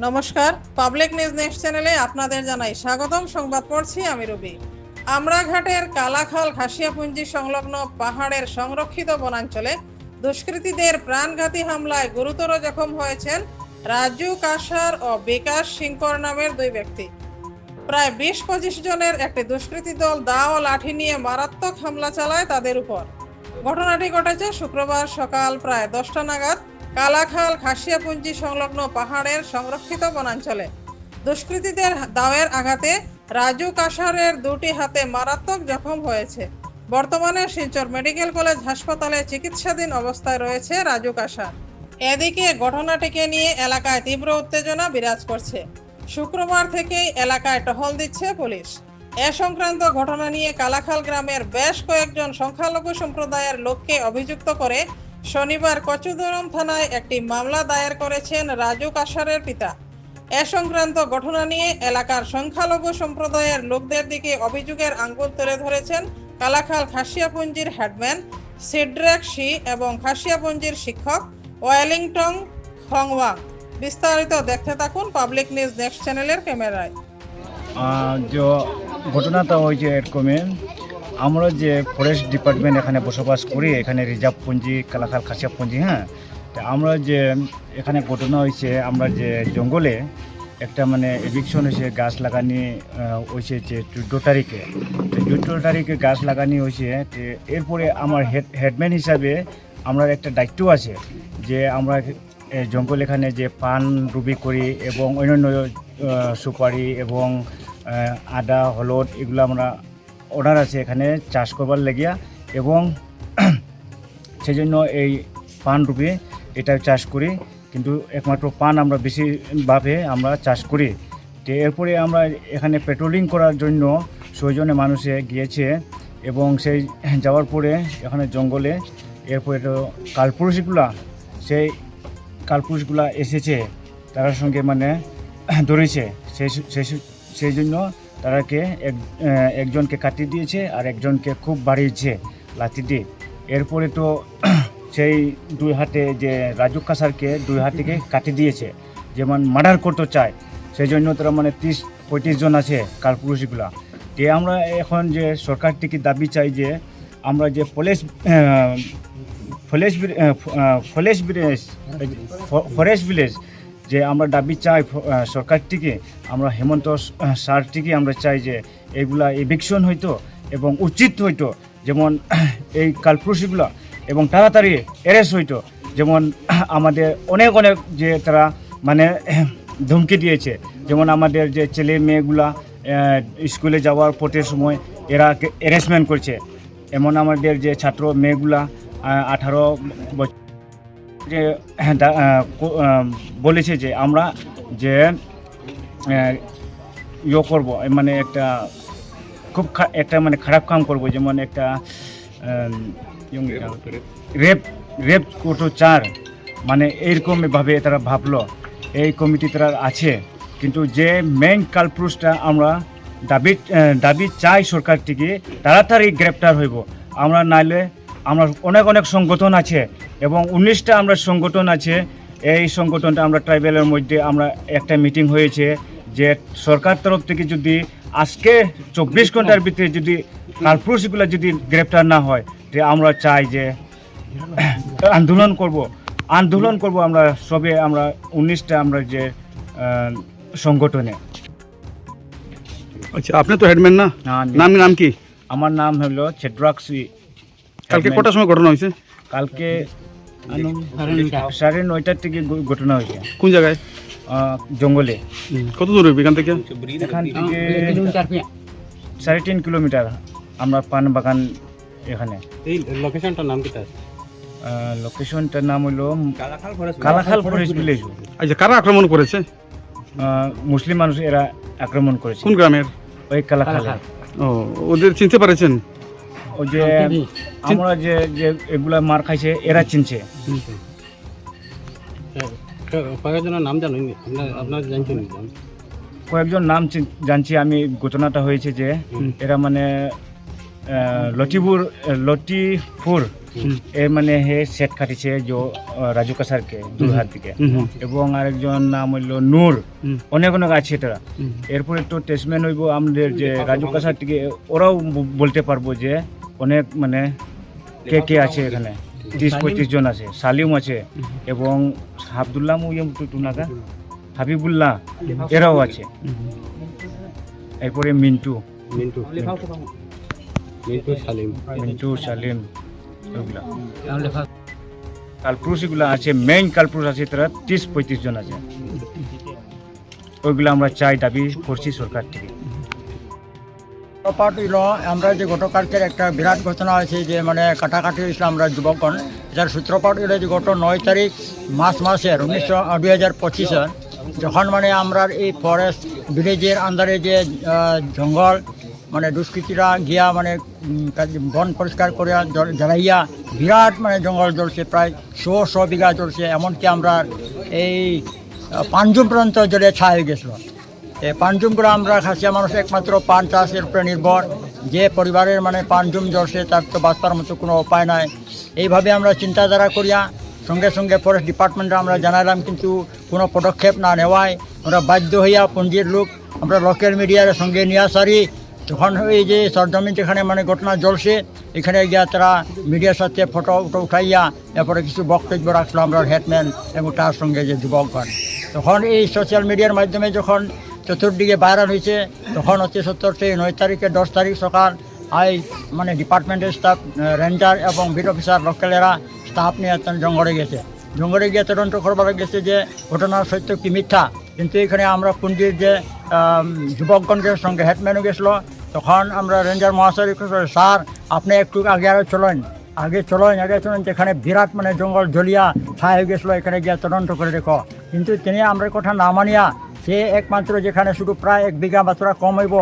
নমস্কার, public news next চ্যানেলে আপনাদের জানাই স্বাগতম। সংবাদ পড়ছি আমি রবি। আমরাঘাটের কালাখাল খাসিয়াপুঞ্জি সংলগ্ন পাহাড়ের সংরক্ষিত বনাঞ্চলে দুষ্কৃতীদের প্রাণঘাতী হামলায় গুরুতর জখম হয়েছেন রাজু কাসার ও বিকাশ সিংকর নামের দুই ব্যক্তি। প্রায় বিশ পঁচিশ জনের একটি দুষ্কৃতী দল দা ও লাঠি নিয়ে মারাত্মক হামলা চালায় তাদের উপর। ঘটনাটি ঘটেছে শুক্রবার সকাল প্রায় দশটা নাগাদ কালাখাল খাসিয়াপুঞ্জি সংলগ্ন পাহাড়ের সংরক্ষিত বনাঞ্চলে। দুষ্কৃতীদের দাওয়ের আঘাতে রাজু কাসারের দুটি হাতে মারাত্মক জখম হয়েছে। বর্তমানে শিলচর মেডিকেল কলেজ হাসপাতালে চিকিৎসাধীন অবস্থায় রয়েছে রাজু কাসার। এদিকে ঘটনাটিকে নিয়ে এলাকায় তীব্র উত্তেজনা বিরাজ করছে। শুক্রবার থেকেই এলাকায় টহল দিচ্ছে পুলিশ। এ সংক্রান্ত ঘটনা নিয়ে কালাখাল গ্রামের বেশ কয়েকজন সংখ্যালঘু সম্প্রদায়ের লোককে অভিযুক্ত করে শনিবার কচুদরম থানায় একটি মামলা দায়ের করেছেন রাজু কাসারের পিতা। এ সংক্রান্ত ঘটনা নিয়ে এলাকার সংখ্যালঘু সম্প্রদায়ের লোকদের দিকে অভিযোগের আঙ্গুল তুলে ধরেছেন কালাখাল খাসিয়াপুঞ্জির হেডম্যান সিড্রেক শি এবং খাসিয়াপুঞ্জির শিক্ষক ওয়েলিংটন খংওয়াং। বিস্তারিত দেখতে থাকুন পাবলিক নিউজ নেক্সট চ্যানেলের ক্যামেরায়। ঘটনাটা হয়েছে এরকমই। আমরা যে ফরেস্ট ডিপার্টমেন্ট এখানে বসবাস করি, এখানে রিজার্ভ পুঞ্জি কালাখাল খাসিয়া পুঞ্জি হ্যাঁ? তা আমরা যে এখানে ঘটনা হয়েছে, আমরা যে জঙ্গলে একটা মানে এভিকশন হয়েছে, গাছ লাগানি হয়েছে যে চোদ্দ তারিখে। চোদ্দ তারিখে গাছ লাগানি হয়েছে এরপরে আমার হেড হেডম্যান হিসাবে আমার একটা দায়িত্ব আছে যে আমরা জঙ্গল এখানে যে পান, রুবি করি এবং অন্যান্য সুপারি এবং আদা, হলুদ এগুলো আমরা অর্ডার আছে এখানে, চাষ করবার লাগিয়া। এবং সেই জন্য এই পান রুপে এটা চাষ করি। কিন্তু একমাত্র পান আমরা বেশিভাবে আমরা চাষ করি। তো এরপরে আমরা এখানে পেট্রোলিং করার জন্য ছয়জনে মানুষে গিয়েছে এবং সেই যাওয়ার পরে এখানে জঙ্গলে এরপরে তো কালপুরুষগুলা, সেই কালপুরুষগুলা এসেছে, তার সঙ্গে মানে ধরেছে। সেই সেই জন্য তারাকে এক একজনকে কাটিয়ে দিয়েছে আর একজনকে খুব বাড়িয়েছে লাঠি দিয়ে। এরপরে তো সেই দুই হাতে যে রাজু কাসারকে দুই হাতিকে কাটিয়ে দিয়েছে, যেমন মার্ডার করতে চায় সেই জন্য তারা মানে তিরিশ, পঁয়ত্রিশ জন আছে কালপুরুষগুলা। যে আমরা এখন যে সরকার থেকে দাবি চাই যে আমরা যে police forest forest village forest village যে আমরা দাবি চাই ফ- আহ, সরকার থেকে আমরা হেমন্ত স- আহ, স্যার থেকে আমরা চাই যে এগুলা এভিকশন হইতো এবং উচিত হইতো যেমন এই কালপুরুষগুলা এবং তাড়াতাড়ি অ্যারেস্ট হইতো। যেমন আমাদের অনেক অনেক যে তারা মানে ধমকি দিয়েছে। যেমন আমাদের যে ছেলে মেয়েগুলা স্কুলে যাওয়ার পথের সময় এরা অ্যারেস্টমেন্ট করছে। এমন আমাদের যে ছাত্র মেয়েগুলা আঠারো বছর যে হ্যাঁ, বলেছে যে আমরা যে ইয়ে করব মানে একটা খুব একটা মানে খারাপ কাম করব যেমন একটা রেপ রেপ। কোটো চার। মানে এইরকমভাবে তারা ভাবলো এই কমিটি তারা আছে কিন্তু যে মেইন কালপুরুষটা আমরা দাবি দাবি চাই সরকার থেকে তাড়াতাড়ি গ্রেপ্তার হইব। আমরা নাইলে আমরা অনেক অনেক সংগঠন আছে এবং উনিশটা আমরা সংগঠন আছে এই সংগঠনটা আমরা ট্রাইবেলের মধ্যে আমরা একটা মিটিং হয়েছে যে সরকার তরফ থেকে যদি আজকে চব্বিশ ঘণ্টার ভিতরে যদি কালপুরুষগুলো যদি গ্রেপ্তার না হয় যে আমরা চাই যে আন্দোলন করব আন্দোলন করব আমরা সবে আমরা উনিশটা আমরা যে সংগঠনে। আচ্ছা আপনি তো হেডম্যান না? নাম নাম কি? আমার নাম হলো ছেদ্রাক্সি কালকে কটার সময় ঘটনা হয়েছে? কালকে সাড়ে নয়টার থেকে ঘটনা হয়েছে। কোন জায়গায়? জঙ্গলে। কত দূর হবে এখান থেকে? এখান থেকে সাড়ে তিন কিলোমিটার আমরা পান বাগান এখানে। এই লোকেশনটার নাম আহ, লোকেশনটার নাম হলো কালাখাল ফরেস্ট ভিলেজ আচ্ছা কারা আক্রমণ করেছে? মুসলিম মানুষ এরা আক্রমণ করেছে। কোন গ্রামের? ওই কালাখাল। ও ওদের চিনতে পারেছেন? ওই যে আমরা যে যে এগুলা মার খাইছে এরা চিনছে। কয়েকজনের নাম জানেন আপনার আপনার জানছেন কয়েকজন নাম জানছি আমি ঘটনাটা হয়েছে যে এরা মানে লটিপুর লটিপুর এর মানে হে সেট কাটিছে যে রাজু কাসারকে হুম হুম এবং আরেকজন নাম হইল নূর। অনেক অনেক আছে এটা এরপরে তো টেস্টম্যান হইব আমাদের যে রাজু কাসার থেকে ওরাও বলতে পারব যে অনেক মানে কে কে আছে এখানে? তিরিশ পঁয়ত্রিশ জন আছে সালিম আছে এবং আবদুল্লাহ মুইম টুনাকা হাবিবুল্লাহ এরাও আছে। এরপরে মিন্টু। মিন্টু মিন্টু। সালিম। মিন্টু সালিম এগুলা। কালপুরুষ এগুলো আছে মেইন কালপুরুষ আছে তারা তিরিশ পঁয়ত্রিশ জন আছে। ওইগুলো আমরা চাই দাবি করছি সরকার থেকে। পার্ট আমরা যে গতকালকের একটা বিরাট ঘটনা আছে যে মানে কাটাকাটি হয়েছিল আমরা যুবকগণ। এটার সূত্রপাত হইল যে গত নয় তারিখ মার্চ মাসের উনিশশো দুই হাজার পঁচিশে যখন মানে আমরা এই ফরেস্ট ভিলেজের আন্ডারে যে জঙ্গল মানে দুষ্কৃতীরা গিয়া মানে বন পরিষ্কার করে জ্ব- জ্বালাইয়া বিরাট মানে জঙ্গল জ্বলছে, প্রায় শো শো বিঘা জ্বলছে, এমনকি আমরা এই পাঁচজন পর্যন্ত জলে ছায়া হয়ে গেছিল। এই পানজুমগুলো আমরা খাসিয়া মানুষ একমাত্র পান চাষের উপরে নির্ভর। যে পরিবারের মানে পানজুম জ্বরছে, তার তো বাঁচবার মতো কোনো উপায় নাই। এইভাবে আমরা চিন্তাধারা করিয়া, সঙ্গে সঙ্গে ফরেস্ট ডিপার্টমেন্টে আমরা জানালাম কিন্তু কোনো পদক্ষেপ না নেওয়ায় আমরা বাধ্য হইয়া পঞ্জির লোক আমরা লোকাল মিডিয়ার সঙ্গে নিয়ে আসারি তখন এই যে সরজমিন যেখানে মানে ঘটনা জ্বলছে, এখানে গিয়া তারা মিডিয়ার সাথে ফটো উটো উঠাইয়া, এরপরে কিছু বক্তব্য রাখল আমরা হেডম্যান এবং তার সঙ্গে যে যুবকগণ তখন এই সোশ্যাল মিডিয়ার মাধ্যমে যখন চতুর্দিকে ভাইরাল হয়েছে, তখন অতি সত্তর সেই নয় তারিখে, দশ তারিখ সকাল আই মানে ডিপার্টমেন্টের স্টাফ রেঞ্জার এবং বিট অফিসার লোকালেরা স্টাফ নিয়ে জঙ্গলে গেছে। জঙ্গলে গিয়ে তদন্ত করবার গেছে যে ঘটনার সত্য কি মিথ্যা। কিন্তু এখানে আমরা পুঞ্জির যে যুবকগণের সঙ্গে হেডম্যানও গেছিল, তখন আমরা রেঞ্জার মহাশয় স্যার, আপনি একটু আগে আরও চলেন। আগে চলেন আগে চলেন, যেখানে বিরাট মানে জঙ্গল জ্বলিয়া ছায়া হয়ে গেছিল, এখানে গিয়ে তদন্ত করে দেখো কিন্তু তিনি আমরা কথা না মানিয়া সে একমাত্র যেখানে শুধু প্রায় এক বিঘা বাতরা কম হইব,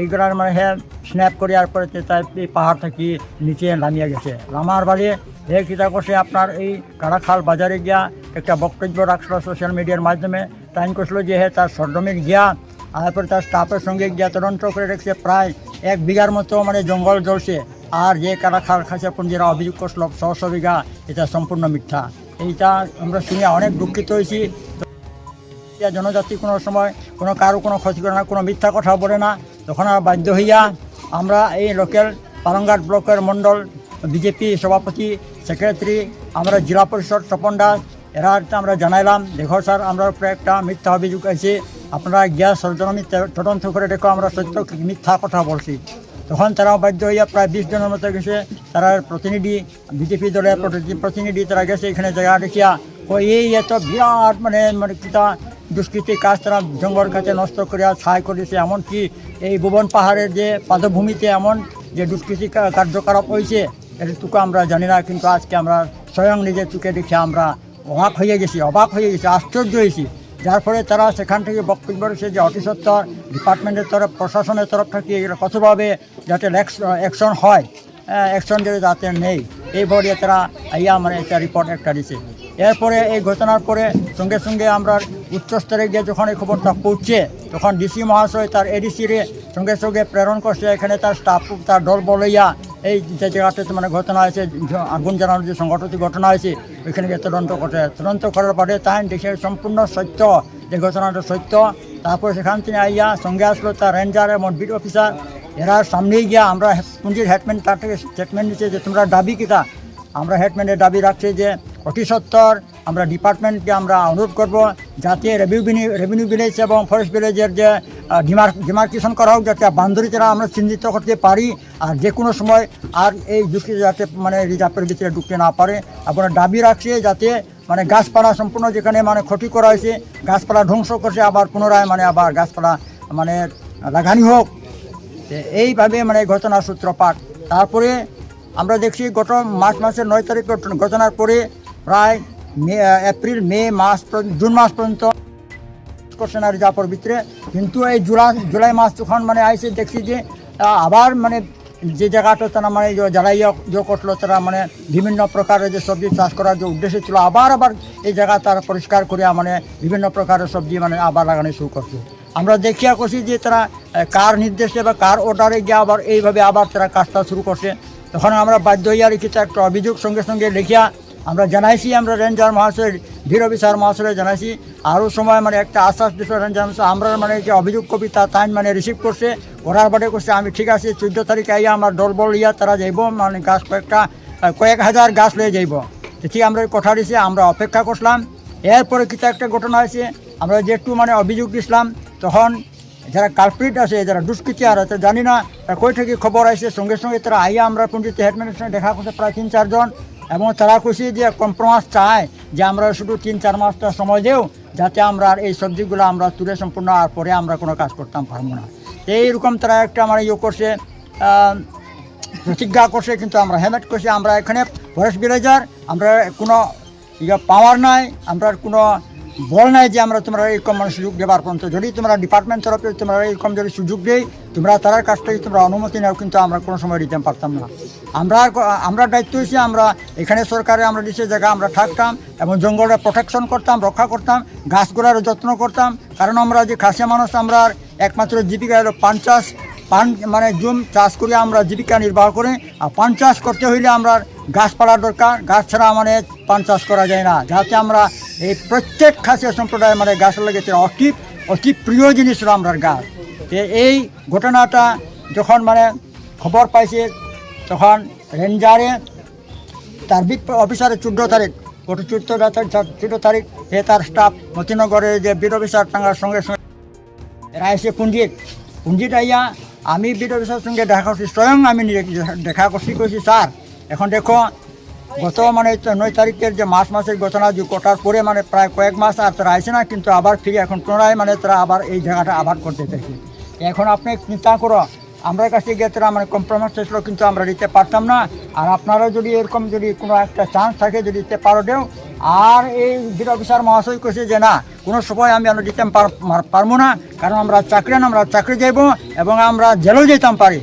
এইগুলার মানে হ্যাঁ স্ন্যাপ করিয়ার পরে তাই এই পাহাড় থাকি নিচে নামিয়ে গেছে। নামার বাড়ি, হে কিতা করছে আপনার এই কারাখাল বাজারে গিয়া একটা বক্তব্য রাখছিল সোশ্যাল মিডিয়ার মাধ্যমে। টাইম করছিল যে হ্যাঁ তার সরজমিক গিয়া তারপরে তার স্টাফের সঙ্গে গিয়া তদন্ত করে রেখেছে প্রায় এক বিঘার মতো মানে জঙ্গল জ্বলছে। আর যে কারাখাল খাসা পুঞ্জিরা অভিযোগ করছিল ছশো বিঘা, এটা সম্পূর্ণ মিথ্যা। এইটা আমরা শুনে অনেক দুঃখিত হয়েছি জনজাতি কোনো সময় কোনো কারও কোনো ক্ষতি করে না, কোনো মিথ্যা কথা বলে না। তখন আর বাধ্য হইয়া আমরা এই লোকাল পালংঘাট ব্লকের মণ্ডল, বিজেপি সভাপতি, সেক্রেটারি, আমরা জেলা পরিষদ তপন দাস, এরা আমরা জানাইলাম, দেখো স্যার, আমরা উপরে একটা মিথ্যা অভিযোগ আছে আপনারা গ্যাস সরজমি তদন্ত করে দেখো আমরা সত্য মিথ্যা কথা বলছি। তখন তারাও বাধ্য হইয়া প্রায় বিশ জনের মতো গেছে। তারা প্রতিনিধি, বিজেপি দলের প্রতি- প্রতিনিধি তারা গেছে, এখানে জায়গা দেখিয়া। ও এই এত বিরাট মানে মানে কিতা দুষ্কৃতি কাজ তারা জঙ্গল কাছে নষ্ট করিয়া ছাই করেছে। এমনকি এই ভুবন পাহাড়ের যে পাদভূমিতে এমন যে দুষ্কৃতি কার্যকলাপ হয়েছে এটুকু আমরা জানি না, কিন্তু আজকে আমরা স্বয়ং নিজের চোখে দেখে আমরা অবাক হয়ে গেছি, অবাক হয়ে গেছি, আশ্চর্য হয়েছি। যার ফলে তারা সেখান থেকে বক্তব্য রয়েছে যে অতিসত্বর ডিপার্টমেন্টের তরফ, প্রশাসনের তরফ থেকে কতভাবে যাতে অ্যাকশন হয় অ্যাকশন যাতে যাতে নেই। এই বলে তারা ইয়া মানে একটা রিপোর্ট একটা দিছে। এরপরে এই ঘটনার পরে সঙ্গে সঙ্গে আমরা উচ্চস্তরে গিয়ে যখন এই খবরটা পৌঁছে, তখন ডিসি মহাশয় তার এডিসিরে সঙ্গে সঙ্গে প্রেরণ করছে। এখানে তার স্টাফ তার দল বলইয়া এই যে জায়গাটাতে মানে ঘটনা হয়েছে, আগুন জানানোর যে সংগঠিত ঘটনা হয়েছে, ওইখানে গিয়ে তদন্ত করছে। তদন্ত করার পরে তাই দেখে সম্পূর্ণ সত্য, যে ঘটনাটা সত্য, তারপর সেখান থেকে আইয়া সঙ্গে আসলো তার রেঞ্জার এবং বিট অফিসার এরা সামনেই গিয়া আমরা পুঞ্জির হেডম্যান তার থেকে স্টেটমেন্ট দিচ্ছে যে, তোমরা দাবি কিতা আমরা হেডম্যানের দাবি রাখছি যে, অতি সত্তর আমরা ডিপার্টমেন্টকে আমরা অনুরোধ করব যাতে রেভিনিউ রেভিনিউ ভিলেজ এবং ফরেস্ট ভিলেজের যে ডিমার ডিমার্কেশন করা হোক, যাতে বান্ধরী ছাড়া আমরা চিহ্নিত করতে পারি আর যে কোনো সময় আর এই যুক্তি যাতে মানে রিজার্ভের ভিতরে ঢুকতে না পারে। আপনার দাবি রাখছে যাতে মানে গাছপালা সম্পূর্ণ যেখানে মানে ক্ষতি করা হয়েছে, গাছপালা ধ্বংস করছে, আবার পুনরায় মানে আবার গাছপালা মানে লাগানি হোক। এইভাবে মানে ঘটনার সূত্রপাত। তারপরে আমরা দেখছি গত মার্চ মাসের নয় তারিখ ঘটনার পরে প্রায় মে এপ্রিল, মে মাস জুন মাস পর্যন্ত না রিজার্ভের ভিতরে কিন্তু এই জুলাই জুলাই মাস যখন মানে আইসে দেখছি যে আবার মানে যে জায়গাটা তারা মানে জ্বালাইয়া যে করল, তারা মানে বিভিন্ন প্রকারের যে সবজি চাষ করার যে উদ্দেশ্য ছিল, আবার আবার এই জায়গা তারা পরিষ্কার করিয়া মানে বিভিন্ন প্রকারের সবজি মানে আবার লাগানো শুরু করছে। আমরা দেখিয়া করছি যে তারা কার নির্দেশে বা কার অর্ডারে গিয়ে আবার এইভাবে আবার তারা কাজটা শুরু করছে। তখন আমরা বাধ্য হইয়া লিখিত একটা অভিযোগ সঙ্গে সঙ্গে লিখিয়া আমরা জানাইছি, আমরা রেঞ্জার মহাশয় বীর অফিসার মহাশয় জানাইছি। আরও সময় মানে একটা আশ্বাস দিত রেঞ্জার মহাশয়, আমরা মানে যে অভিযোগ কবিতা তাই মানে রিসিভ করছে করার বাদে করছে আমি ঠিক আছে, চোদ্দ তারিখে আইয়া আমার দল বল ইয়া তারা যাইব মানে গাছ কয়েকটা কয়েক হাজার গাছ লয়ে যাইব। ঠিক আমরা কথা দিছি, আমরা অপেক্ষা করলাম এরপরে কিছু একটা ঘটনা হয়েছে, আমরা যে একটু মানে অভিযোগ দিছিলাম, তখন যারা কালপ্রিট আছে, যারা দুষ্কৃতিয়ার আছে জানি না কই থেকে খবর আসছে সঙ্গে সঙ্গে তারা আইয়া আমরা পণ্ডিত হেডম্যানের সঙ্গে দেখা করছে, প্রায় তিন চারজন। এবং তারা খুশি যে কম্প্রোমাইজ চায় যে আমরা শুধু তিন, চার মাসটা সময় দেও, যাতে আমরা আর এই সবজিগুলো আমরা তুলে সম্পূর্ণ আর পরে আমরা কোনো কাজ করতাম পারব না। এইরকম তারা একটা আমার ইয়ে করছে প্রতিজ্ঞা করছে, কিন্তু আমরা হেমেট করছি, আমরা এখানে ফরেস্ট ভিলেজার আমরা কোনো ইয়ে পাওয়ার নাই, আমরা কোনো বল নাই যে আমরা তোমরা এরকম মানে সুযোগ দেবার পর্যন্ত। যদি তোমরা ডিপার্টমেন্ট তরফে তোমরা এরকম যদি সুযোগ দেই, তোমরা তার কাছ থেকে তোমরা অনুমতি নাও, কিন্তু আমরা কোনো সময় দিতে পারতাম না। আমরা আমরা দায়িত্ব হয়েছি, আমরা এখানে সরকারে আমরা দিচ্ছে জায়গা, আমরা থাকতাম এবং জঙ্গলের প্রোটেকশন করতাম, রক্ষা করতাম গাছগুলার যত্ন করতাম। কারণ আমরা যে খাসিয়া মানুষ, আমরা একমাত্র জীবিকা হলো পান চাষ। পান মানে জুম চাষ করে আমরা জীবিকা নির্বাহ করি। আর পান চাষ করতে হইলে আমরা গাছপালা দরকার, গাছ ছাড়া মানে পান চাষ করা যায় না। যাতে আমরা এই প্রত্যেক খাসিয়া সম্প্রদায় মানে গাছ লেগেছে অতি অতি প্রিয় জিনিস আমরা গাছ। এই ঘটনাটা যখন মানে খবর পাইছে, তখন রেঞ্জারে তার বিগ অফিসারের চোদ্দ তারিখ, গত চোদ্দ চোদ্দ তারিখ, এ তার স্টাফ মতিনগরের যে বীর অফিসার টাঙ্গার সঙ্গে সঙ্গে এরা এসে পুঞ্জিত। পুঞ্জিত আইয়া আমি বীর অফিসার সঙ্গে দেখা করছি, স্বয়ং আমি নিজে দেখা করছি, কইছি, স্যার এখন দেখো, গত মানে নয় তারিখের যে মাস মাসের ঘটনা যে কটার পরে মানে প্রায় কয়েক মাস আর তারা আসে না, কিন্তু আবার ফিরে এখন পুনরায় মানে তারা আবার এই জায়গাটা আবার করতে চাইছে। এখন আপনি চিন্তা করো, আমরা কাছে গিয়ে তারা মানে কম্প্রোমাইজ ছিল কিন্তু আমরা দিতে পারতাম না। আর আপনারা যদি এরকম যদি কোনো একটা চান্স থাকে যদি দিতে পারো দেও। আর এই বীর অফিসার মহাশয় কইছে যে না, কোনো সময় আমি আমরা দিতে পার- পারব না, কারণ আমরা চাকরি না, আমরা চাকরি যাইব এবং আমরা জেলেও যেতাম পারি।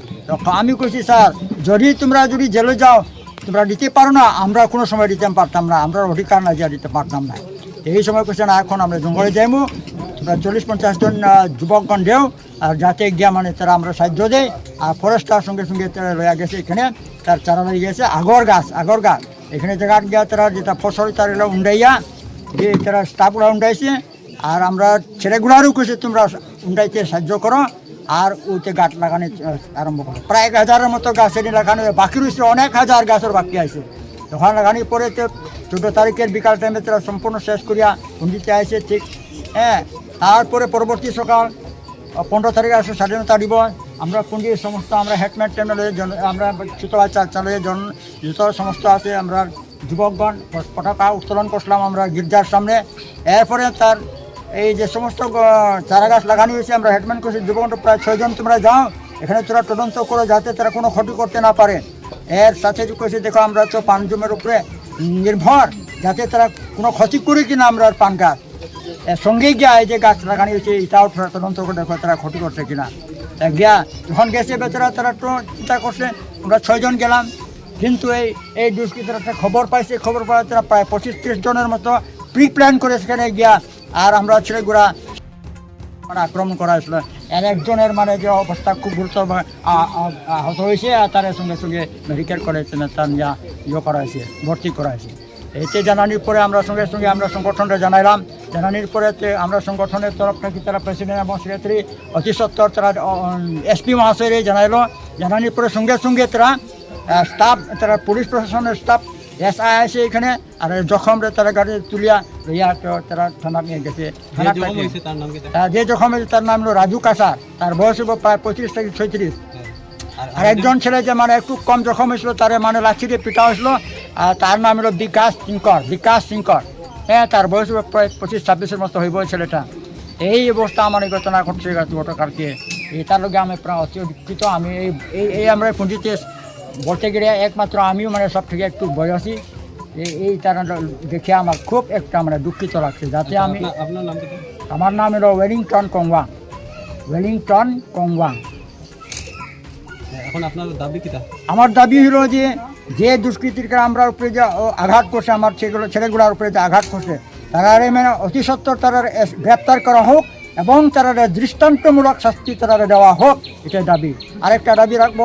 আমি কইছি, স্যার, যদি তোমরা যদি জেলে যাও তোমরা দিতে পারো না, আমরা কোনো সময় দিতে পারতাম না, আমরা অধিকার না যা দিতে পারতাম না। এই সময় কইছে না এখন আমরা জঙ্গলে যাইমু। তোমরা চল্লিশ পঞ্চাশ জন যুবকগণ দেও, আর যাতে গিয়া মানে তারা আমরা সাহায্য দেয়। আর ফরেস্টার সঙ্গে সঙ্গে তারা লইয়া গেছে এখানে, তার চারা লই গেছে, আগর গাছ আগর গাছ। এখানে জায়গা গিয়া তারা যেটা ফসল, তার এগুলো উন্ডাইয়া। যে তারা স্টাফগুলো উন্ডাইছে, আর আমরা ছেলেগুলারও কইছে তোমরা উন্ডাইতে সাহায্য করো। আর ওতে গাছ লাগানো আরম্ভ করো প্রায় এক হাজারের মতো গাছ এনে লাগানো বাকি রয়েছে অনেক হাজার গাছের বাকি আছে। তখন লাগানোর পরে তো চোদ্দ তারিখের বিকাল টাইমে তারা সম্পূর্ণ শেষ করিয়া পণ্ডিতে আসে, ঠিক? হ্যাঁ তারপরে পরবর্তী সকাল পনেরো তারিখে আসে স্বাধীনতা দিবস। আমরা পণ্ডিত সমস্ত, আমরা হেডম্যান টেমলে আমরা সুতলা চালয়ে জন যত সমস্ত আছে, আমরা যুবকগণ, পতাকা উত্তোলন করছিলাম আমরা গির্জার সামনে। এরপরে তার এই যে সমস্ত চারা গাছ লাগানো হয়েছে, আমরা হেডম্যান করছি যুবকগণ প্রায় ছয়জন তোমরা যাও, এখানে তোরা তদন্ত করো যাতে তারা কোনো ক্ষতি করতে না পারে। এর সাথে কইছে দেখো আমরা তো পান জমের উপরে নির্ভর, যাতে তারা কোনো ক্ষতি করে কিনা আমরা পান গাছ। এর সঙ্গে গিয়া এই যে গাছ লাগানো হয়েছে, এটাও তদন্ত করে দেখো তারা ক্ষতি করছে কিনা। গিয়া যখন গেছে বেচারা, তারা তো চিন্তা করছে, আমরা ছয়জন গেলাম, কিন্তু এই এই দুষ্কৃতরা খবর পাইছে, খবর পাওয়া তারা প্রায় পঁচিশ ত্রিশ জনের মতো প্রি প্ল্যান করে সেখানে গিয়া আর আমরা ছেলেগুলা মানে আক্রমণ করা হয়েছিল এর একজনের মানে যে অবস্থা খুব গুরুতর আহত হয়েছে আর তার সঙ্গে সঙ্গে মেডিকেল করেছে তার ইয়ে করা হয়েছে, ভর্তি করা হয়েছে। এতে জানানির পরে আমরা সঙ্গে সঙ্গে আমরা সংগঠনটা জানাইলাম। জানানির পরে আমরা সংগঠনের তরফ থেকে তারা প্রেসিডেন্ট এবং সেক্রেটারি অতি সত্তর তারা এসপি মহাশয়ের জানাইলো। জানানির পরে সঙ্গে সঙ্গে তারা স্টাফ তারা পুলিশ প্রশাসনের স্টাফ এস আই আছে এখানে আর জখমরে তারা গাড়ি তুলিয়া লইয়া তো তারা থানা নিয়ে গেছে। যে থানা? তার যে জখম হয়েছে তার নাম হলো রাজু কাসার। তার বয়স হলো প্রায় পঁয়ত্রিশ থেকে ছয়ত্রিশ। আর আর একজন ছেলে যে মানে একটু কম জখম হয়েছিল তার মানে লাঠি দিয়ে পিটা হয়েছিল আর তার নাম হলো বিকাশ সিংকর বিকাশ সিংকর। হ্যাঁ তার বয়স প্রায় পঁচিশ ছাব্বিশের মতো হইব ছেলেটা। এই অবস্থা আমার এই ঘটনা ঘটছে গতকালকে। এটার লগে আমি প্রায় অতি দুঃখিত। আমি এই এই এই আমরা পুঁজিতে বলতে গেলে একমাত্র আমিও মানে সব থেকে একটু বয়সী। এই এই দেখে আমার খুব একটা মানে দুঃখিত লাগছে। যাতে আমি নাম কি? আমার নাম হলো ওয়েলিংটন কংওয়াং ওয়েলিংটন কংওয়াং এখন আপনার দাবি কিটা আমার দাবি হলো যে যে দুষ্কৃতিকে আমরা উপরে যে আঘাত করছে আমার সেগুলো ছেলেগুলোর উপরে যে আঘাত করছে তারা মানে অতি সত্তর তারা গ্রেপ্তার করা হোক এবং তারা দৃষ্টান্তমূলক শাস্তি তারা দেওয়া হোক এটাই দাবি। আরেকটা দাবি রাখব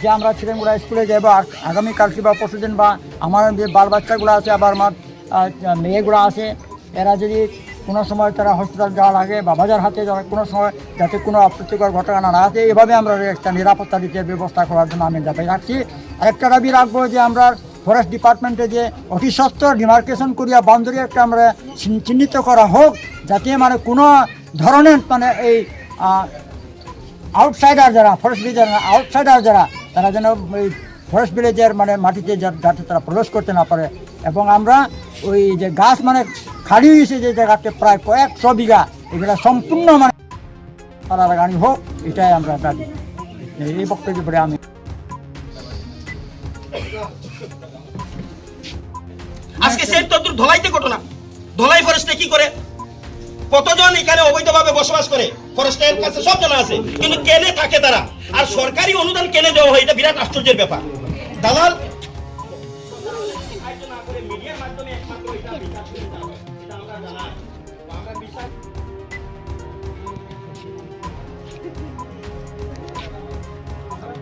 যে আমরা ছেলেগুলা স্কুলে যাব আর আগামীকালকে বা পরশুদিন বা আমার যে বাল বাচ্চাগুলো আছে আবার আমার মেয়েগুলো আছে, এরা যদি কোনো সময় তারা হসপিটাল যাওয়া লাগে বা বাজার হাতে যাওয়া কোনো সময় যাতে কোনো অপ্রীতিকর ঘটনা না আসে এভাবে আমরা একটা নিরাপত্তা দিতে ব্যবস্থা করার জন্য আমি দাবি রাখছি। আরেকটা দাবি রাখব যে আমরা ফরেস্ট ডিপার্টমেন্টে যে অতি সত্তর ডিমার্কেশন করিয়া বাউন্ডারি একটা আমরা চিহ্নিত করা হোক, যাতে মানে কোনো ধরনের মানে এই আউটসাইডার যারা ফরেস্ট ভিলেজের আউটসাইডার যারা তারা যেন ওই ফরেস্ট ভিলেজের মানে মাটিতে যাতে তারা প্রবেশ করতে না পারে। এবং আমরা ওই যে গাছ মানে খালি হয়েছে যে জায়গাতে প্রায় কয়েকশো বিঘা, এগুলা সম্পূর্ণ মানে তারা লাগানি হোক, এটাই আমরা দাবি এই বক্তব্য পরে আমি। আজকে সেই তদ্রুপ ধলাইতে ঘটনা। ধলাই ফরেস্টে কি করে? কতজন এখানে অবৈধভাবে বসবাস করে? ফরেস্টের কাছে সব জানা আছে। কিন্তু কেনে থাকে তারা? আর সরকারি অনুদান কেনে দেওয়া হয়? এটা বিরাট আশ্চর্যের ব্যাপার। দালাল